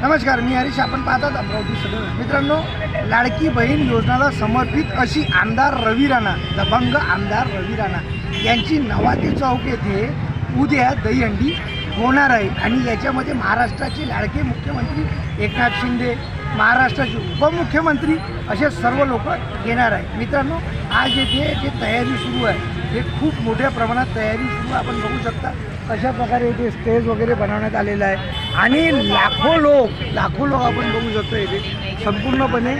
नमस्कार मी हरीश. आपण पाहतात अमरावती सदर मित्रांनो लाडकी बहीण योजनाला समर्पित अशी आमदार रवी राणा दबंग आमदार रवी राणा यांची नवाती चौक येथे उद्या दहीहंडी होणार आहे. आणि याच्यामध्ये महाराष्ट्राचे लाडके मुख्यमंत्री एकनाथ शिंदे महाराष्ट्राचे उपमुख्यमंत्री असे सर्व लोक येणार आहे मित्रांनो आज येथे जे तयारी सुरू आहे हे खूप मोठ्या प्रमाणात तयारी सुरू आपण बघू शकता. अशा प्रकारे इथे स्टेज वगैरे बनवण्यात आलेलं आहे. आणि लाखो लोक लाखो लोक आपण बघू शकतो इथे. संपूर्णपणे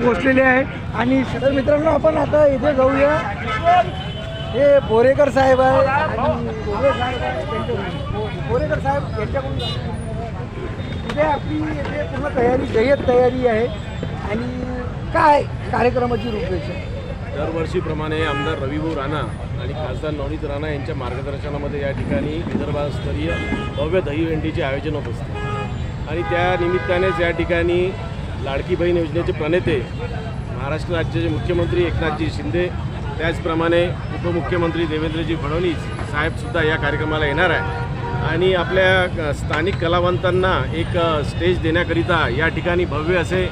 पोचलेले आहेत. आणि सदर मित्रांनो आपण आता इथे जाऊया. हे बोरेकर साहेब आहे बोरेकर साहेब यांच्याकडून इथे आपली इथे पूर्ण तयारी जय्यत तयारी आहे. आणि काय कार्यक्रमाची रूपरेषा? दरवर्षीप्रमाणे आमदार रविभाऊ राणा आणि खासदार नवनीत राणा यांच्या मार्गदर्शनामध्ये या ठिकाणी विदर्भस्तरीय भव्य दहीहंडीचे आयोजन होत असते आणि त्या निमित्तानेच या ठिकाणी लाडकी बहीण योजनेचे प्रणेते महाराष्ट्र राज्याचे मुख्यमंत्री एकनाथजी शिंदे त्याचप्रमाणे उपमुख्यमंत्री देवेंद्रजी फडणवीस साहेबसुद्धा या कार्यक्रमाला येणार आहे आणि आपल्या स्थानिक कलावंतांना एक स्टेज देण्याकरिता या ठिकाणी भव्य असे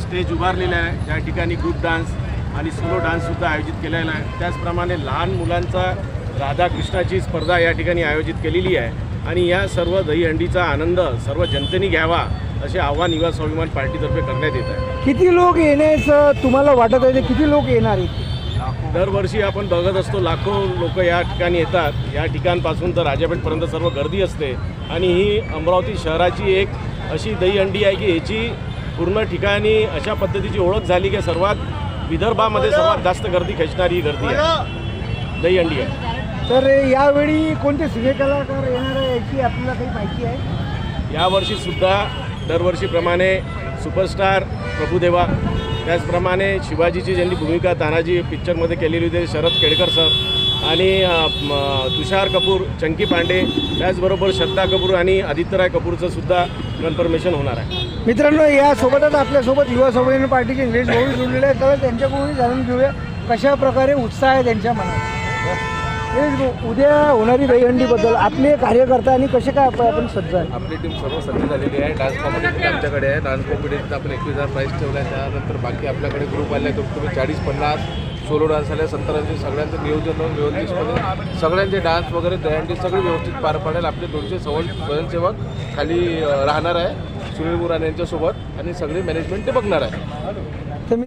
स्टेज उभारलेले आहे. या ठिकाणी ग्रुप डान्स आणि सोलो डान्ससुद्धा आयोजित केलेला आहे. त्याचप्रमाणे लहान मुलांचा राधाकृष्णाची स्पर्धा या ठिकाणी आयोजित केलेली आहे. आणि या सर्व दहीहंडीचा आनंद सर्व जनतेने घ्यावा असे आव्हान युवा स्वाभिमान पार्टीतर्फे करण्यात येत आहे. किती लोक येण्याचं तुम्हाला वाटत आहे? किती लोक येणार आहेत? दरवर्षी आपण बघत असतो लाखो लोक या ठिकाणी येतात. या ठिकाणपासून तर राजापेठपर्यंत सर्व गर्दी असते. आणि ही अमरावती शहराची एक अशी दहीहंडी आहे की याची पूर्ण ठिकाणी अशा पद्धतीची ओळख झाली की सर्वात विदर्भामध्ये सर्वात जास्त गर्दी खेचणारी ही गर्दी आहे. दहीहंडी आहे. तर यावेळी कोणते सिने कलाकार येणार आहे याची आपल्याला काही माहिती आहे? यावर्षीसुद्धा दरवर्षीप्रमाणे सुपरस्टार प्रभुदेवा. त्याचप्रमाणे शिवाजीची ज्यांनी भूमिका तानाजी पिक्चरमध्ये केलेली होती शरद केळकर सर आणि तुषार कपूर चंकी पांडे त्याचबरोबर श्रद्धा कपूर आणि आदित्यराय कपूरचं सुद्धा कन्फर्मेशन होणार आहे. मित्रांनो यासोबतच आपल्यासोबत युवा स्वाभिमान पार्टीचे निलेश भाऊ जोडलेले आहेत. तर त्यांच्याकडून जाणून घेऊया कशा प्रकारे उत्साह आहे त्यांच्या मनात. उद्या होणारी दहीहंडीबद्दल आपले कार्यकर्ता आणि कसे काय आप- आपण सज्ज आहे? आपली टीम सर्व सज्ज झालेली आहे. डान्स कॉम्पिटिशन आमच्याकडे आहे. डान्स कॉम्पिटिशन आपण एकवीस हजार प्राईज ठेवला आहे त्यानंतर बाकी आपल्याकडे ग्रुप आले. कमीत कमी चाळीस पन्नास सोलो डान्स आले सत्तरांचे सगळ्यांचं नियोजन होऊन व्यवस्थितपणे सगळ्यांचे डान्स वगैरे दहंडी सगळी व्यवस्थित पार पाडेल. आपले दोनशे सवल स्वयंसेवक खाली राहणार आहे सुनील मुराने यांच्यासोबत आणि सगळे मॅनेजमेंट ते बघणार आहे.